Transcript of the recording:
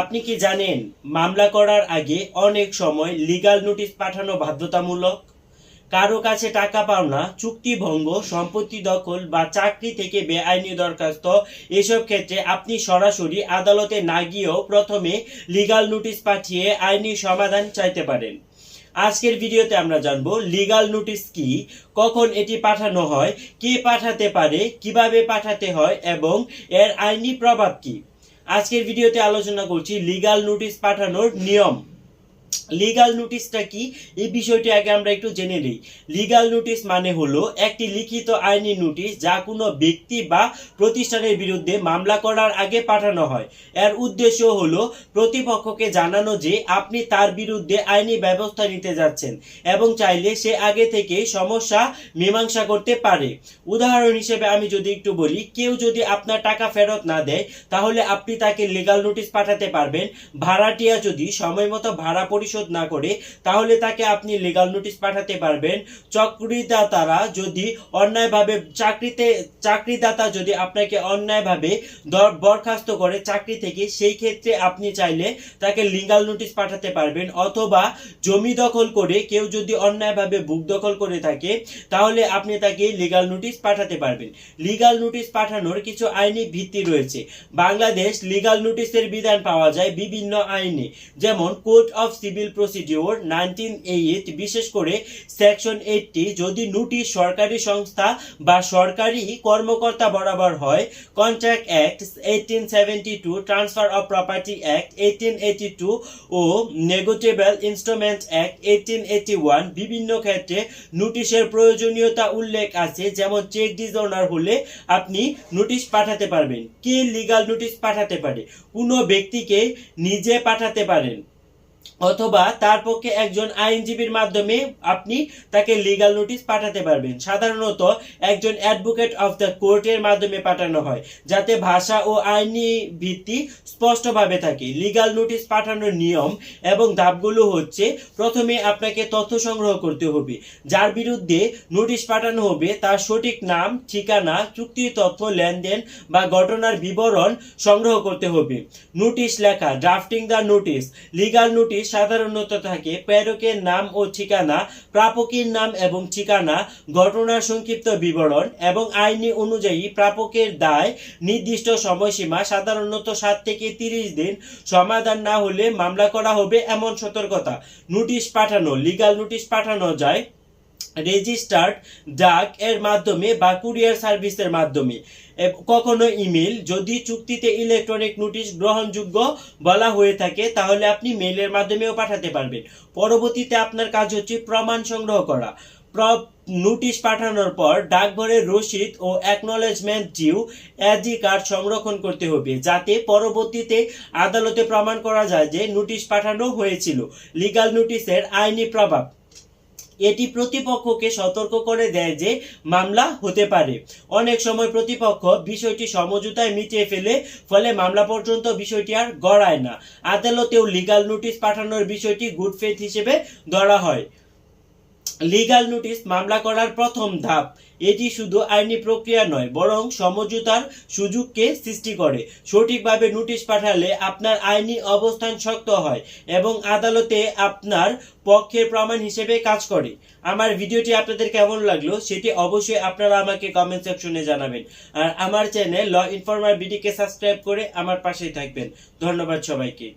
আপনি কি জানেন, মামলা করার আগে অনেক সময় লিগাল নোটিশ পাঠানো বাধ্যতামূলক? কারও কাছে টাকা পাওনা, চুক্তি ভঙ্গ, সম্পত্তি দখল বা চাকরি থেকে বেআইনি দরখাস্ত, এসব ক্ষেত্রে আপনি সরাসরি আদালতে না গিয়েও প্রথমে লিগাল নোটিশ পাঠিয়ে আইনি সমাধান চাইতে পারেন। আজকের ভিডিওতে আমরা জানব লিগাল নোটিশ কি, কখন এটি পাঠানো হয়, কে পাঠাতে পারে, কীভাবে পাঠাতে হয় এবং এর আইনি প্রভাব কি। আজকের ভিডিওতে আলোচনা করছি লিগাল নোটিশ পাঠানোর নিয়ম। লিগ্যাল নোটিশটা কি? এই বিষয়টি আগে আমরা একটু জেনে নিই। লিগ্যাল নোটিশ মানে হলো একটি লিখিত আইনি নোটিশ যা কোনো ব্যক্তি বা প্রতিষ্ঠানের বিরুদ্ধে মামলা করার আগে পাঠানো হয়। এর উদ্দেশ্য হলো প্রতিপক্ষকে জানানো যে আপনি তার বিরুদ্ধে আইনি ব্যবস্থা নিতে যাচ্ছেন এবং চাইলে সে আগে থেকে সমস্যা মীমাংসা করতে পারে। উদাহরণ হিসেবে আমি যদি একটু বলি, কেউ যদি আপনার টাকা ফেরত না দেয়, তাহলে আপনি তাকে লিগাল নোটিশ পাঠাতে পারবেন। ভাড়াটিয়া যদি সময় মতো ভাড়া পরিশোধ না করে, তাহলে তাকে আপনি লিগ্যাল নোটিশ পাঠাতে পারবেন। চাকরিদাতারা যদি অন্যায়ভাবে চাকরিতে, চাকরিদাতা যদি আপনাকে অন্যায়ভাবে বরখাস্ত করে চাকরি থেকে, সেই ক্ষেত্রে আপনি চাইলে তাকে লিগ্যাল নোটিশ পাঠাতে পারবেন। অথবা জমি দখল করে কেউ যদি অন্যায়ভাবে বুক দখল করে থাকে, তাহলে আপনি তাকে লিগাল নোটিশ পাঠাতে পারবেন। লিগাল নোটিশ পাঠানোর কিছু আইনি ভিত্তি রয়েছে। বাংলাদেশ লিগাল নোটিশের বিধান পাওয়া যায় বিভিন্ন আইনে। যেমন code of civil procedure nineteen eight বিশেষ করে সেকশন এইটটি যদি নোটিশ সরকারি সংস্থা বা সরকারি কর্মকর্তা বরাবর হয় contract act eighteen seventy two transfer of property act eighteen eighty two O negotiable instrument act eighteen eighty one বিভিন্ন ক্ষেত্রে নোটিশের প্রয়োজনীয়তা উল্লেখ আছে। যেমন চেক ডিজঅনার হলে আপনি নোটিশ পাঠাতে পারবেন। কে লিগ্যাল নোটিশ পাঠাতে পারে? কোনো ব্যক্তিকে নিজে পাঠাতে পারেন। অথবা তার পক্ষে একজন আইনজীবীর মাধ্যমে আপনি তাকে লিগাল নোটিশ পাঠাতে পারবেন। সাধারণত একজন অ্যাডভোকেট অফ দ্য কোর্টের মাধ্যমে পাঠানো হয়, যাতে ভাষা ও আইনি ভিত্তি স্পষ্টভাবে থাকে। লিগাল নোটিশ পাঠানোর নিয়ম এবং ধাপগুলো হচ্ছে, প্রথমে আপনাকে তথ্য সংগ্রহ করতে হবে। যার বিরুদ্ধে নোটিশ পাঠানো হবে, তার সঠিক নাম, ঠিকানা, চুক্তির তথ্য, লেনদেন বা ঘটনার বিবরণ সংগ্রহ করতে হবে। নোটিশ লেখা drafting the notice legal notice সাধারণত থাকে প্রেরকের নাম ও ঠিকানা, প্রাপকের নাম এবং ঠিকানা, ঘটনার সংক্ষিপ্ত বিবরণ এবং আইনি অনুযায়ী প্রাপকের দায়, নির্দিষ্ট সময়সীমা সাধারণত সাত থেকে তিরিশ দিন। সমাধান না হলে মামলা করা হবে এমন সতর্কতা। নোটিশ পাঠানো লিগাল নোটিশ পাঠানো যায়। রেজিস্টার্ড ডাক এর মাধ্যমে বা কুরিয়ার সার্ভিসের মাধ্যমে। কখনো ইমেল যদি চুক্তিতে ইলেকট্রনিক নোটিশ গ্রহণযোগ্য বলা হয়ে থাকে, তাহলে আপনি মেলের মাধ্যমেও পাঠাতে পারবেন। পরবর্তীতে আপনার কাজ হচ্ছে প্রমাণ সংগ্রহ করা। নোটিশ পাঠানোর পর ডাকঘরের রসিদ ও acknowledgement due A D card সংরক্ষণ করতে হবে, যাতে পরবর্তীতে আদালতে প্রমাণ করা যায় যে নোটিশ পাঠানো হয়েছিল। লিগ্যাল নোটিশের আইনি প্রভাব। এটি প্রতিপক্ষকে সতর্ক করে দেয় যে মামলা হতে পারে। অনেক সময় প্রতিপক্ষ বিষয়টি সমঝোতায় মিটিয়ে ফেলে, ফলে মামলা পর্যন্ত বিষয়টি আর গড়ায় না। আদালতেও লিগাল নোটিশ পাঠানোর বিষয়টি গুড ফেথ হিসেবে ধরা হয়। লিগ্যাল নোটিশ মামলা করার প্রথম ধাপ। এটি শুধু আইনি প্রক্রিয়া নয়, বরং সমঝোতার সুযোগকে সৃষ্টি করে। সঠিকভাবে নোটিশ পাঠালে আপনার আইনি অবস্থান শক্ত হয় এবং আদালতে আপনার পক্ষের প্রমাণ হিসেবে কাজ করে। আমার ভিডিওটি আপনাদের কেমন লাগল সেটি অবশ্যই আপনারা আমাকে কমেন্ট সেকশনে জানাবেন। আর আমার চ্যানেল ল ইনফরমার বিডিকে সাবস্ক্রাইব করে আমার পাশেই থাকবেন। ধন্যবাদ সবাইকে।